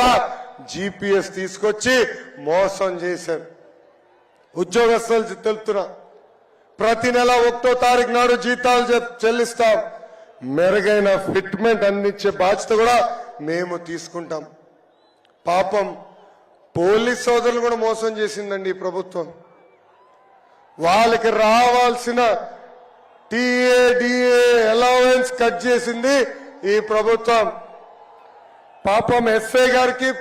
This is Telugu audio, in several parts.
తర్వాత జీపీఎస్ తీసుకొచ్చి మోసం చేశారు. ఉద్యోగస్తులు తెలుపుతున్నా ప్రతి నెల ఒకటో తారీఖు నాడు జీతాలు చెల్లిస్తాం. మెరుగైన ఫిట్మెంట్ అందించే బాధ్యత కూడా మేము తీసుకుంటాం. పాపం పోలీస్ సోదరులు కూడా మోసం చేసిందండి ఈ ప్రభుత్వం. వాళ్ళకి రావాల్సిన టీఏ డిఏ అలవెన్స్ కట్ చేసింది ఈ ప్రభుత్వం. పాపం ఎస్ఐ గారికి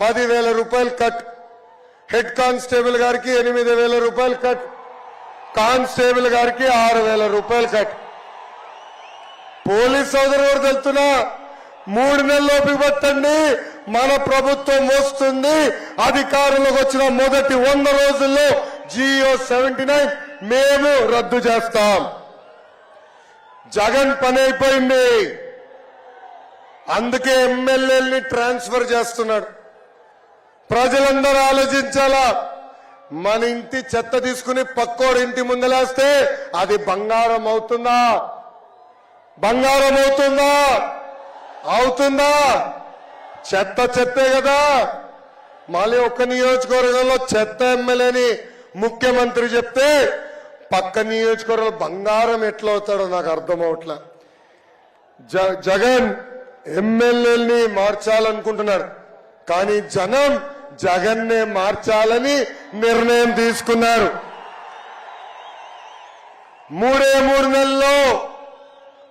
పదివేల రూపాయలు కట్. హెడ్ కానిస్టేబుల్ గారికి ఎనిమిది వేల రూపాయలు కట్. కానిస్టేబుల్ గారికి ఆరు వేల రూపాయలు కట్. పోలీస్ సోదరు కూడా తెలుతున్నా మూడు నెలలోపు పట్టండి మన ప్రభుత్వం వస్తుంది అధికారంలోకి వచ్చిన మొదటి వంద రోజుల్లో జియో సెవెంటీ నైన్ మేము రద్దు చేస్తాం. జగన్ పని అయిపోయింది. అందుకే ఎమ్మెల్యేల్ని ట్రాన్స్ఫర్ చేస్తున్నాడు. ప్రజలందరూ ఆలోచించాలా? మన ఇంటి చెత్త తీసుకుని పక్కోడి ఇంటి ముందలేస్తే అది బంగారం అవుతుందా? బంగారం అవుతుందా? అవుతుందా? చెత్త చెత్తే కదా. మళ్ళీ ఒక్క నియోజకవర్గంలో చెత్త ఎమ్మెల్యేని ముఖ్యమంత్రి చెప్తే పక్క నియోజకవర్గంలో బంగారం ఎట్లా అవుతాడో నాకు అర్థం అవట్లే జ- జగన్ ఎమ్మెల్యేని మార్చాలనుకుంటున్నారు. కానీ జనం జగన్నే మార్చాలని నిర్ణయం తీసుకున్నారు. మూడే మూడు నెలల్లో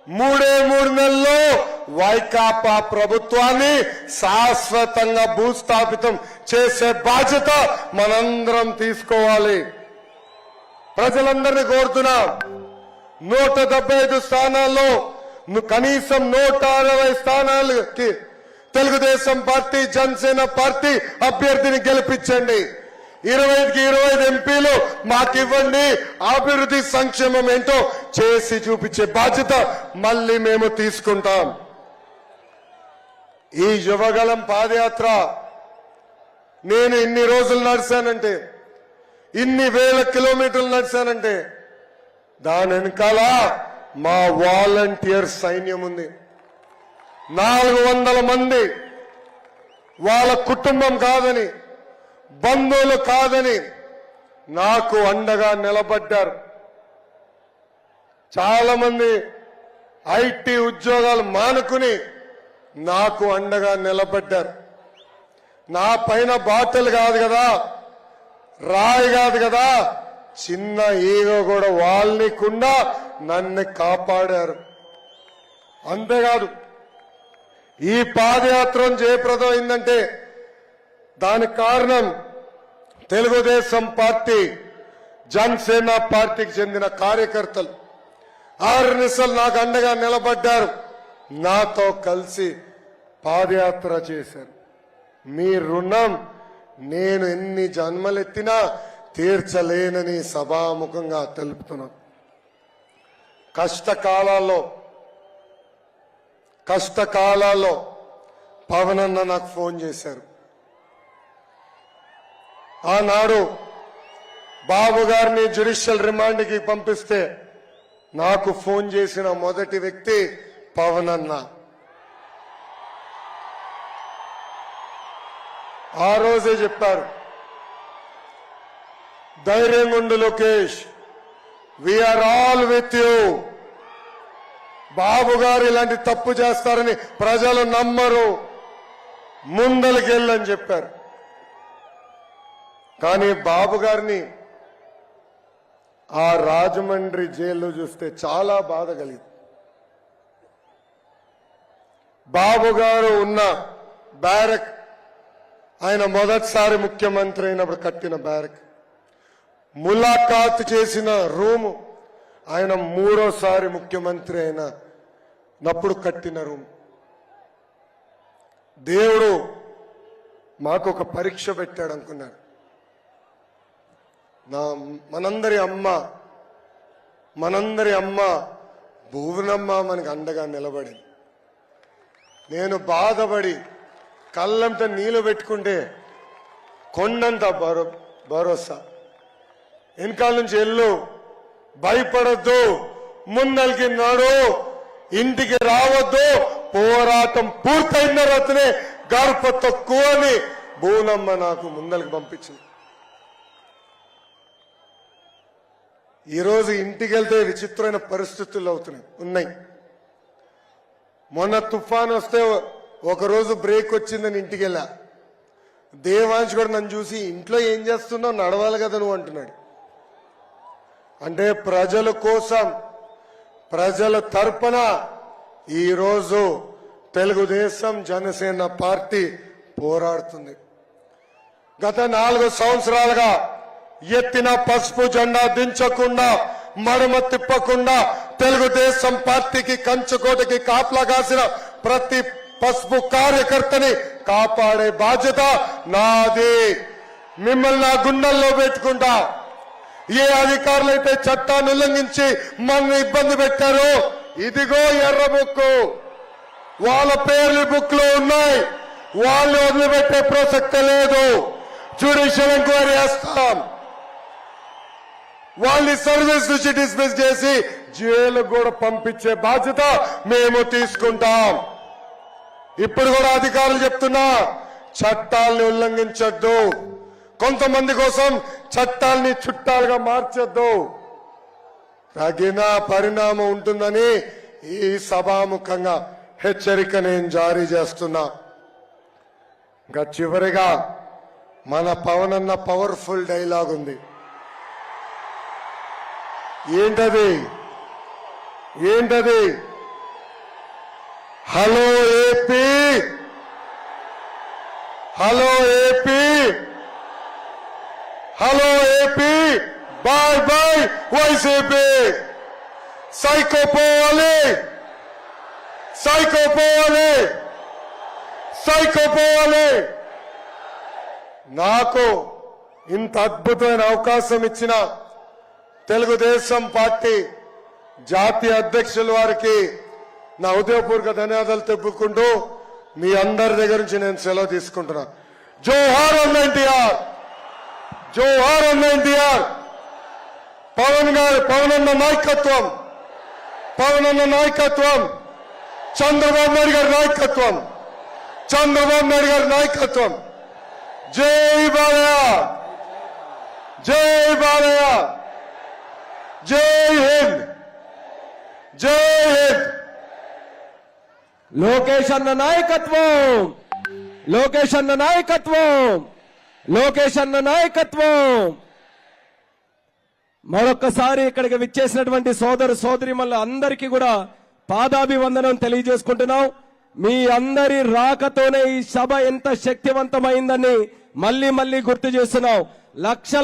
మూడే మూడు నెలల్లో వైకాపా ప్రభుత్వాన్ని శాశ్వతంగా భూస్థాపితం చేసే బాధ్యత మనందరం తీసుకోవాలి. ప్రజలందరినీ కోరుతున్నాం. నూట డెబ్బై ఐదు స్థానాల్లో కనీసం నూట అరవై స్థానాలకి తెలుగుదేశం పార్టీ జనసేన పార్టీ అభ్యర్థిని గెలిపించండి. ఇరవైకి ఇరవై ఎంపీలు మాకు ఇవ్వండి అభివృద్ధి సంక్షేమం ఏంటో చేసి చూపించే బాధ్యత మళ్ళీ మేము తీసుకుంటాం. ఈ యువగలం పాదయాత్ర నేను ఇన్ని రోజులు నడిచానంటే ఇన్ని వేల కిలోమీటర్లు నడిచానంటే దాని వెనకాల మా వాలంటీర్ సైన్యం ఉంది. నాలుగు వందల మంది వాళ్ళ కుటుంబం కాదని బంధువులు కాదని నాకు అండగా నిలబడ్డారు. చాలా మంది ఐటీ ఉద్యోగాలు మానుకుని నాకు అండగా నిలబడ్డారు. నా పైన బాటలు కాదు కదా రాయి కాదు కదా చిన్న ఈగో కూడా వాళ్ళనికుండా నన్ను కాపాడారు. అంతేకాదు ఈ పాదయాత్ర జయప్రదం అయిందంటే దానికి కారణం తెలుగుదేశం పార్టీ జనసేన పార్టీకి చెందిన కార్యకర్తలు. ఆరు నిశలు నాకు అండగా నిలబడ్డారు. నాతో కలిసి పాదయాత్ర చేశారు. మీ రుణం నేను ఎన్ని జన్మలెత్తినా తీర్చలేనని సభాముఖంగా తెలుపుతున్నాను. కష్టకాలాల్లో కష్టకాలాల్లో పవన్ అన్న నాకు ఫోన్ చేశారు. ఆనాడు బాబు గారిని జ్యుడిషియల్ రిమాండ్కి పంపిస్తే నాకు ఫోన్ చేసిన మొదటి వ్యక్తి పవన్ అన్న. ఆ రోజే చెప్పారు ధైర్యంగుండు Lokesh we are all with you Babu గారు ఇలాంటి తప్పు చేస్తారని ప్రజలు నమ్మరు. ముందలకెళ్ళని చెప్పారు. కానీ బాబు గారిని ఆ రాజమండ్రి జైల్లో చూస్తే చాలా బాధ కలిగింది. బాబు గారు ఉన్న బ్యారక్ ఆయన మొదటిసారి ముఖ్యమంత్రి అయినప్పుడు కట్టిన బ్యారక్. ములాఖాత్ చేసిన రూము ఆయన మూడోసారి ముఖ్యమంత్రి అయినప్పుడు కట్టిన రూమ్. దేవుడు మాకు ఒక పరీక్ష పెట్టాడు అనుకున్నాడు నా మనందరి అమ్మ మనందరి అమ్మ భువనమ్మ మనకు అండగా నిలబడింది. నేను బాధపడి కళ్ళంతా నీళ్ళు పెట్టుకుంటే కొండంత భరో భరోసా. వెనకాల నుంచి వెళ్ళు. భయపడద్దు. ముందలికి నాడు ఇంటికి రావద్దు. పోరాటం పూర్తయిన తర్వాతనే గర్భ తక్కువ అని భూనమ్మ నాకు ముందలికి పంపించింది. ఈరోజు ఇంటికి వెళ్తే విచిత్రమైన పరిస్థితులు అవుతున్నాయి ఉన్నాయి. మొన్న తుఫాన్ వస్తే ఒకరోజు బ్రేక్ వచ్చిందని ఇంటికి వెళ్ళా దేవాంశ్ కూడా నన్ను చూసి ఇంట్లో ఏం చేస్తున్నావు? నడవాలి కదా నువ్వు అంటున్నాడు. అంటే ప్రజల కోసం ప్రజల తరపున ఈరోజు తెలుగుదేశం జనసేన పార్టీ పోరాడుతుంది. గత నాలుగు సంవత్సరాలుగా ఎత్తిన పసుపు జెండా దించకుండా మడమ తిప్పకుండా తెలుగుదేశం పార్టీకి కంచుకోటకి కాపలా కాసిన ప్రతి పసుపు కార్యకర్తని కాపాడే బాధ్యత నాది. మిమ్మల్ని నా గుండెల్లో పెట్టుకుంటా. ఏ అధికారులు అయితే చట్టాన్ని ఉల్లంఘించి మనల్ని ఇబ్బంది పెట్టారో ఇదిగో ఎర్ర బుక్కు. వాళ్ళ పేర్లు బుక్లో ఉన్నాయి. వాళ్ళు వదిలిపెట్టే ప్రసక్తి లేదు. జ్యుడిషియల్ ఎంక్వైరీ చేస్తాం వాళ్ళని సర్వీస్ నుంచి డిస్మిస్ చేసి జైలు కూడా పంపించే బాధ్యత మేము తీసుకుంటాం. ఇప్పుడు కూడా అధికారులు చెప్తున్నా చట్టాల్ని ఉల్లంఘించొద్దు. కొంతమంది కోసం చట్టాల్ని చుట్టాలుగా మార్చొద్దు. తగిన పరిణామం ఉంటుందని ఈ సభాముఖంగా హెచ్చరిక నేను జారీ చేస్తున్నా. ఇంకా చివరిగా మన పవన్ అన్న పవర్ఫుల్ డైలాగ్ ఉంది. ఏంటది? ఏంటది? Hello AP! Hello AP hello AP bye bye YCP psycho పోవాలి సైకో పోవాలి సైకో పోవాలి నాకు ఇంత అద్భుతమైన అవకాశం ఇచ్చిన తెలుగుదేశం పార్టీ జాతీయ అధ్యక్షుల వారికి నా ఉదయపూర్వక ధన్యవాదాలు తెప్పుకుంటూ మీ అందరి దగ్గర నుంచి నేను సెలవు తీసుకుంటున్నా. జోహార్ అన్న ఎన్టీఆర్! జోహార్ అన్న ఎన్టీఆర్ పవన్ గారు పవన్ అన్న నాయకత్వం పవన్ అన్న నాయకత్వం చంద్రబాబు నాయుడు గారి నాయకత్వం చంద్రబాబు నాయుడు గారి నాయకత్వం జై బాలయ్య జై బాలయ్య జై హింద్ జై హింద్ లోకేష్ అన్న నాయకత్వం లోకేష్ అన్న నాయకత్వం లోకేష్ అన్న నాయకత్వం. మరొక్కసారి ఇక్కడికి విచ్చేసినటువంటి సోదరు సోదరి అందరికీ కూడా పాదాభివందనం తెలియజేసుకుంటున్నాం. మీ అందరి రాకతోనే ఈ సభ ఎంత శక్తివంతమైందని మళ్ళీ మళ్ళీ గుర్తు చేస్తున్నాం. లక్షల